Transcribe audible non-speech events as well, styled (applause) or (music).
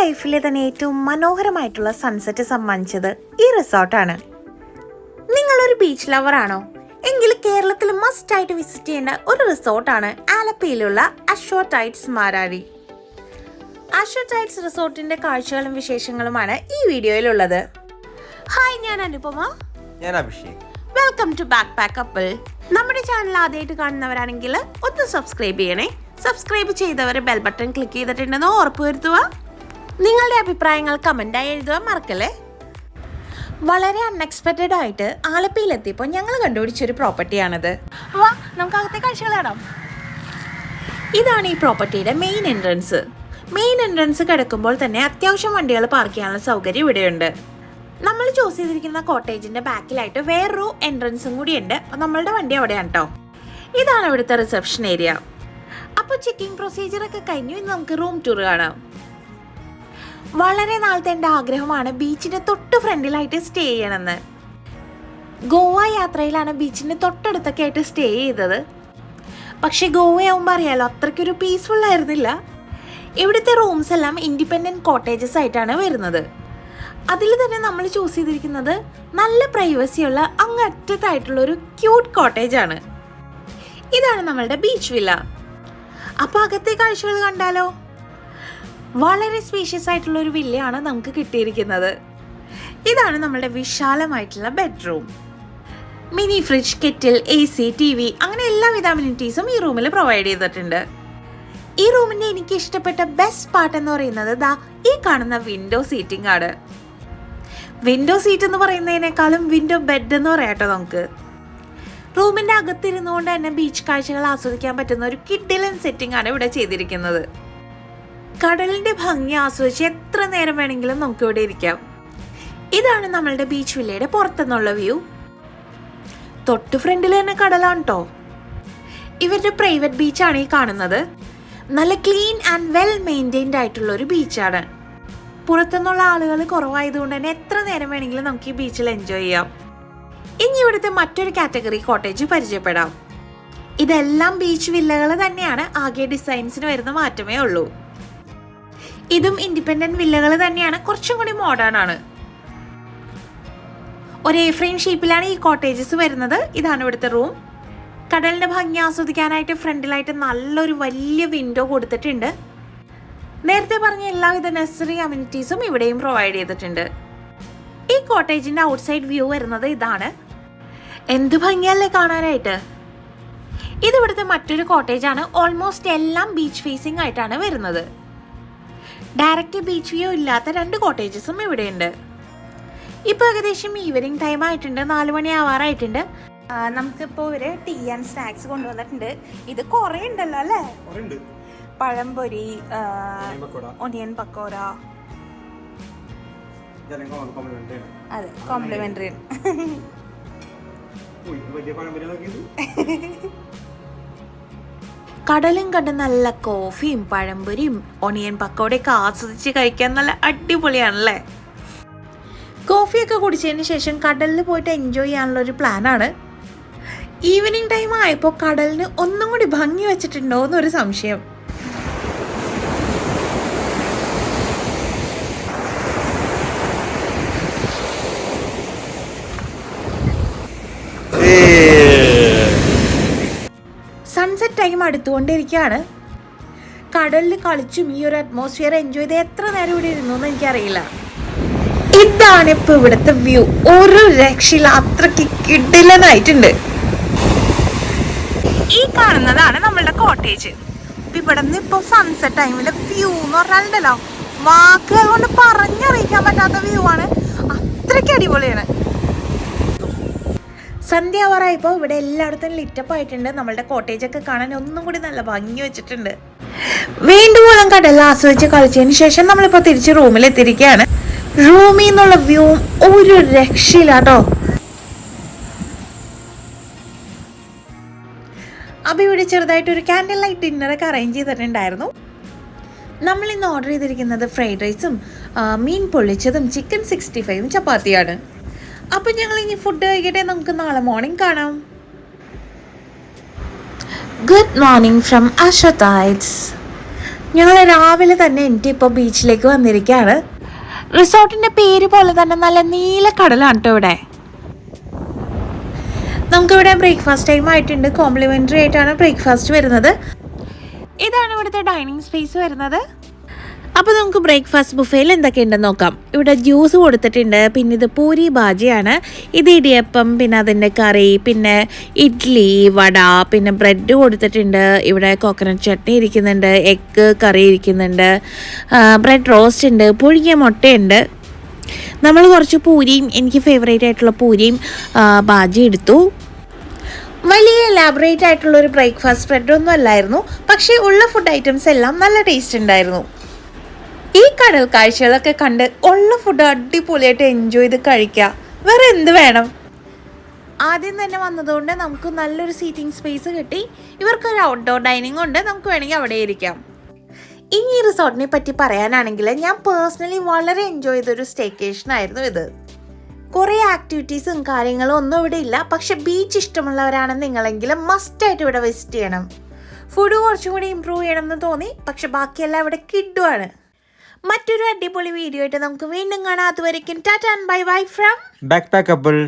ലൈഫിലെ തന്നെ ഏറ്റവും മനോഹരമായിട്ടുള്ള സൺസെറ്റ് സമ്മാനിച്ചത് ഈ റിസോർട്ടാണ് നിങ്ങളൊരു ബീച്ച് ലവർ ആണോ? എങ്കിൽ കേരളത്തിൽ മസ്റ്റ് ആയിട്ട് വിസിറ്റ് ചെയ്യേണ്ട ഒരു റിസോർട്ടാണ് ആലപ്പിയിലുള്ള അഷോ ടൈറ്റ്സ് മാരാരി അഷോ ടൈറ്റ്സ് റിസോർട്ടിന്റെ കാഴ്ചകളും വിശേഷങ്ങളുമാണ് ഈ വീഡിയോയിലുള്ളത്. ഹായ് ഞാൻ അനുപമ. ഞാൻ Abhishek. Welcome to backpack couple നമ്മുടെ ചാനൽ ആദ്യമായിട്ട് കാണുന്നവരാണെങ്കിൽ ഒന്ന് സബ്സ്ക്രൈബ് ചെയ്യണേ. സബ്സ്ക്രൈബ് ചെയ്തവർ ബെൽ ബട്ടൺ ക്ലിക്ക് ചെയ്തിട്ടുണ്ടെന്ന് ഉറപ്പുവരുത്തുക നിങ്ങളുടെ അഭിപ്രായങ്ങൾ കമന്റായി എഴുതുക മറക്കല്ലേ? വളരെ അൺഎക്സ്പെക്റ്റഡ് ആയിട്ട് ആലപ്പിയിലെത്തിയപ്പോൾ ഞങ്ങൾ കണ്ടുപിടിച്ചൊരു പ്രോപ്പർട്ടിയാണിത് വാ നമുക്ക് അകത്തെ കാഴ്ചകൾ കാണാം. ഇതാണ് ഈ പ്രോപ്പർട്ടിയുടെ മെയിൻ എൻട്രൻസ് മെയിൻ എൻട്രൻസ് കിടക്കുമ്പോൾ തന്നെ അത്യാവശ്യം വണ്ടികൾ പാർക്ക് ചെയ്യാനുള്ള സൗകര്യം ഇവിടെയുണ്ട്. നമ്മൾ ചൂസ് ചെയ്തിരിക്കുന്ന കോട്ടേജിന്റെ ബാക്കിലായിട്ട് വേറൊരു എൻട്രൻസും കൂടി ഉണ്ട് നമ്മളുടെ വണ്ടി അവിടെയാണ് കേട്ടോ ഇതാണ് ഇവിടുത്തെ റിസപ്ഷൻ ഏരിയ അപ്പോൾ ചെക്കിംഗ് പ്രൊസീജിയർ ഒക്കെ കഴിഞ്ഞു. ഇനി നമുക്ക് റൂം ടൂർ കാണാം. വളരെ നാളത്തെ എന്റെ ആഗ്രഹമാണ് ബീച്ചിന്റെ തൊട്ട് ഫ്രണ്ടിലായിട്ട് സ്റ്റേ ചെയ്യണമെന്ന്. ഗോവ യാത്രയിലാണ് ബീച്ചിന്റെ തൊട്ടടുത്തൊക്കെ ആയിട്ട് സ്റ്റേ ചെയ്തത്. പക്ഷേ ഗോവയാവുമ്പോൾ അറിയാലോ അത്രയ്ക്കൊരു പീസ്ഫുൾ ആയിരുന്നില്ല. ഇവിടുത്തെ റൂംസ് എല്ലാം ഇൻഡിപെൻഡന്റ് കോട്ടേജസ് ആയിട്ടാണ് വരുന്നത്. അതിൽ തന്നെ നമ്മൾ ചൂസ് ചെയ്തിരിക്കുന്നത് നല്ല പ്രൈവസിയുള്ള അങ്ങറ്റത്തായിട്ടുള്ള ഒരു ക്യൂട്ട് കോട്ടേജ് ആണ്. ഇതാണ് നമ്മളുടെ ബീച്ച് വില്ല അപ്പോൾ അകത്തെ കാഴ്ചകൾ കണ്ടാലോ? വളരെ സ്പീഷ്യസ് ആയിട്ടുള്ള ഒരു വില്ലയാണ് നമുക്ക് കിട്ടിയിരിക്കുന്നത്. ഇതാണ് നമ്മളുടെ വിശാലമായിട്ടുള്ള bedroom mini fridge kettle A C T V അങ്ങനെ എല്ലാവിധ അമ്യൂണിറ്റീസും ഈ റൂമിൽ പ്രൊവൈഡ് ചെയ്തിട്ടുണ്ട്. ഈ റൂമിന്റെ എനിക്ക് ഇഷ്ടപ്പെട്ട ബെസ്റ്റ് പാർട്ട് എന്ന് പറയുന്നത് ദാ ഈ കാണുന്ന വിൻഡോ സീറ്റിംഗ് ആണ്. വിൻഡോ സീറ്റ് എന്ന് പറയുന്നതിനേക്കാളും വിൻഡോ ബെഡ് എന്ന് പറയാട്ടോ നമുക്ക്. റൂമിന്റെ അകത്തിരുന്നുകൊണ്ട് തന്നെ ബീച്ച് കാഴ്ചകൾ ആസ്വദിക്കാൻ പറ്റുന്ന ഒരു കിഡിലൻ സെറ്റിംഗ് ആണ് ഇവിടെ ചെയ്തിരിക്കുന്നത്. കടലിന്റെ ഭംഗി ആസ്വദിച്ച് എത്ര നേരം വേണമെങ്കിലും നമുക്ക് ഇവിടെ ഇരിക്കാം. ഇതാണ് നമ്മളുടെ ബീച്ച് വില്ലയുടെ പുറത്തുനിന്നുള്ള വ്യൂ തൊട്ട് ഫ്രണ്ടിൽ തന്നെ കടലാണ് കേട്ടോ ഇവരുടെ പ്രൈവറ്റ് ബീച്ചാണ് ഈ കാണുന്നത്. നല്ല ക്ലീൻ ആൻഡ് വെൽ മെയിന്റെയിൻഡ് ആയിട്ടുള്ള ഒരു ബീച്ചാണ് പുറത്തുനിന്നുള്ള ആളുകൾ കുറവായതുകൊണ്ട് തന്നെ എത്ര നേരം വേണമെങ്കിലും നമുക്ക് ഈ ബീച്ചിൽ എൻജോയ് ചെയ്യാം. ഇനി ഇവിടുത്തെ മറ്റൊരു കാറ്റഗറി കോട്ടേജ് പരിചയപ്പെടാം. ഇതെല്ലാം ബീച്ച് വില്ലകൾ തന്നെയാണ്. ആകെ ഡിസൈൻസിന് വരുന്ന മാറ്റമേ ഉള്ളൂ. ഇതും ഇൻഡിപെൻഡന്റ് വില്ലകൾ തന്നെയാണ്. കുറച്ചും കൂടി മോഡേൺ ആണ്. ഒരേ ഫ്രെയിം ഷേപ്പിലാണ് ഈ കോട്ടേജസ് വരുന്നത്. ഇതാണ് ഇവിടുത്തെ റൂം കടലിന്റെ ഭംഗി ആസ്വദിക്കാനായിട്ട് ഫ്രണ്ടിലായിട്ട് നല്ലൊരു വലിയ വിൻഡോ കൊടുത്തിട്ടുണ്ട്. നേരത്തെ പറഞ്ഞ എല്ലാവിധ നെസസറി അമ്യൂണിറ്റീസും ഇവിടെയും പ്രൊവൈഡ് ചെയ്തിട്ടുണ്ട്. ഈ കോട്ടേജിന്റെ ഔട്ട്സൈഡ് വ്യൂ വരുന്നത് ഇതാണ്. എന്ത് ഭംഗിയല്ലേ കാണാനായിട്ട്? ഇതിവിടുത്തെ മറ്റൊരു കോട്ടേജാണ് ഓൾമോസ്റ്റ് എല്ലാം ബീച്ച് ഫേസിംഗ് ആയിട്ടാണ് വരുന്നത്. ഡയറക്റ്റ് ബീച്ച് വ്യൂ ഇല്ലാത്ത രണ്ട് കോട്ടേജസും ഇവിടെയുണ്ട്. ഇപ്പോൾ ഏകദേശം ഈവനിങ് ടൈം ആയിട്ടുണ്ട് നാല് മണി ആവാറായിട്ടുണ്ട്. നമുക്കിപ്പോ നമുക്കിപ്പോൾ ഒരു ടീ ആൻഡ് സ്നാക്സ് കൊണ്ടുവന്നിട്ടുണ്ട്. ഇത് കുറേ ഉണ്ടല്ലോ അല്ലേ? പഴംപൊരി. ഒനിയൻ പക്കോറ കോംപ്ലിമെന്റ് അതെ കോംപ്ലിമെന്ററി വലിയ പഴംപൊരി (laughs) കടലും കണ്ട് നല്ല കോഫിയും പഴംപൊരിയും ഒണിയൻ പക്കോടയൊക്കെ ആസ്വദിച്ച് കഴിക്കാൻ നല്ല അടിപൊളിയാണല്ലേ? കോഫിയൊക്കെ കുടിച്ചതിന് ശേഷം കടലിൽ പോയിട്ട് എൻജോയ് ചെയ്യാനുള്ള ഒരു പ്ലാനാണ് ഈവനിങ് ടൈം ആയപ്പോൾ കടലിന് ഒന്നും കൂടി ഭംഗി വെച്ചിട്ടുണ്ടോ എന്നൊരു സംശയം. അടുത്തുകൊണ്ടിരിക്കുകയാണ് കടലിൽ കളിച്ചും ഈ ഒരു അറ്റ്മോസ്ഫിയർ എൻജോയ് ചെയ്ത് എത്ര നേരം ഇവിടെ ഇരുന്നു എന്ന് എനിക്കറിയില്ല. ഇതാണ് ഇപ്പൊ ഇവിടുത്തെ വ്യൂ ഒരു രക്ഷയില്ല അത്രയ്ക്ക് കിടിലനായിട്ടുണ്ട്. ഈ കാണുന്നതാണ് നമ്മളുടെ കോട്ടേജ് ഇവിടെ നിന്ന് സൺസെറ്റ് ടൈമിലെ വ്യൂ എന്ന് പറഞ്ഞാലുണ്ടല്ലോ. വാക്കുകൾ കൊണ്ട് പറഞ്ഞറിയിക്കാൻ പറ്റാത്ത വ്യൂ ആണ്. അത്രയ്ക്ക് അടിപൊളിയാണ്. സന്ധ്യ അവറായപ്പോൾ ഇവിടെ എല്ലായിടത്തും ലിറ്റപ്പ് ആയിട്ടുണ്ട്. നമ്മളുടെ കോട്ടേജ് ഒക്കെ കാണാൻ ഒന്നും കൂടി നല്ല ഭംഗി വെച്ചിട്ടുണ്ട്. വീണ്ടും വേണ്ടുവോളം കടൽ ആസ്വദിച്ച് കളിച്ചതിന് ശേഷം നമ്മളിപ്പോൾ തിരിച്ച് റൂമിൽ എത്തിയിരിക്കുകയാണ്. റൂമിൽ നിന്നുള്ള വ്യൂ ഒരു രക്ഷയില്ല കേട്ടോ അപ്പോൾ ഇവിടെ ചെറുതായിട്ട് ഒരു ക്യാൻഡിൽ ലൈറ്റ് ഡിന്നറൊക്കെ അറേഞ്ച് ചെയ്തിട്ടുണ്ടായിരുന്നു. നമ്മൾ ഇന്ന് ഓർഡർ ചെയ്തിരിക്കുന്നത് ഫ്രൈഡ് റൈസും മീൻ പൊള്ളിച്ചതും ചിക്കൻ സിക്സ്റ്റി ഫൈവും ചപ്പാത്തിയാണ്. അപ്പം ഞങ്ങൾ ഇനി ഫുഡ് കഴിക്കട്ടെ. നമുക്ക് നാളെ മോർണിംഗ് കാണാം. ഗുഡ് മോർണിംഗ് ഫ്രം അശ്വതായ്സ് ഞങ്ങൾ രാവിലെ തന്നെ എനിക്ക് ഇപ്പോൾ ബീച്ചിലേക്ക് വന്നിരിക്കുകയാണ്. റിസോർട്ടിന്റെ പേര് പോലെ തന്നെ നല്ല നീല കടലാണ് കേട്ടോ ഇവിടെ. നമുക്കിവിടെ ബ്രേക്ക്ഫാസ്റ്റ് ടൈം ആയിട്ടുണ്ട്. കോംപ്ലിമെന്ററി ആയിട്ടാണ് ബ്രേക്ക്ഫാസ്റ്റ് വരുന്നത്. ഇതാണ് ഇവിടുത്തെ ഡൈനിങ് സ്പേസ് വരുന്നത്. അപ്പോൾ നമുക്ക് ബ്രേക്ക്ഫാസ്റ്റ് ബുഫേയിൽ എന്തൊക്കെയുണ്ടെന്ന് നോക്കാം. ഇവിടെ ജ്യൂസ് കൊടുത്തിട്ടുണ്ട് പിന്നെ ഇത് പൂരി ഭാജിയാണ്. ഇത് ഇടിയപ്പം പിന്നെ അതിന്റെ കറി പിന്നെ ഇഡ്ഡലി വട പിന്നെ ബ്രെഡ് കൊടുത്തിട്ടുണ്ട്. ഇവിടെ കോക്കനട്ട് ചട്നി ഇരിക്കുന്നുണ്ട് എഗ്ഗ് കറി ഇരിക്കുന്നുണ്ട്. ബ്രെഡ് റോസ്റ്റ് ഉണ്ട് പുഴുങ്ങിയ മുട്ടയുണ്ട്. നമ്മൾ കുറച്ച് പൂരിയും എനിക്ക് ഫേവറേറ്റ് ആയിട്ടുള്ള പൂരിയും ഭാജി എടുത്തു. വലിയ എലാബറേറ്റ് ആയിട്ടുള്ള ഒരു ബ്രേക്ക്ഫാസ്റ്റ് ഒന്നും അല്ലായിരുന്നു. പക്ഷേ ഉള്ള ഫുഡ് ഐറ്റംസ് എല്ലാം നല്ല ടേസ്റ്റ് ഉണ്ടായിരുന്നു. ഈ കടൽ കാഴ്ചകളൊക്കെ കണ്ട് ഉള്ള ഫുഡ് അടിപൊളിയായിട്ട് എൻജോയ് ചെയ്ത് കഴിക്കുക വേറെ എന്ത് വേണം? ആദ്യം തന്നെ വന്നതുകൊണ്ട് നമുക്ക് നല്ലൊരു സീറ്റിംഗ് സ്പേസ് കിട്ടി. ഇവർക്കൊരു ഔട്ട്ഡോർ ഡൈനിങ് ഉണ്ട്. നമുക്ക് വേണമെങ്കിൽ അവിടെ ഇരിക്കാം. ഇനി ഈ റിസോർട്ടിനെ പറ്റി പറയാനാണെങ്കിൽ ഞാൻ പേഴ്സണലി വളരെ എൻജോയ് ചെയ്തൊരു സ്റ്റേക്കേഷൻ ആയിരുന്നു ഇത്. കുറേ ആക്ടിവിറ്റീസും കാര്യങ്ങളും ഒന്നും ഇവിടെ ഇല്ല. പക്ഷെ ബീച്ച് ഇഷ്ടമുള്ളവരാണ് മസ്റ്റ് മസ്റ്റായിട്ട് ഇവിടെ വിസിറ്റ് ചെയ്യണം. ഫുഡ് കുറച്ചും കൂടി ഇമ്പ്രൂവ് ചെയ്യണം എന്ന് തോന്നി. പക്ഷെ ബാക്കിയെല്ലാം ഇവിടെ കിഡുവാണ് മറ്റൊരു അടിപൊളി വീഡിയോ ആയിട്ട് നമുക്ക് വീണ്ടും കാണാം അതുവരെ tata and bye bye from Backpackable.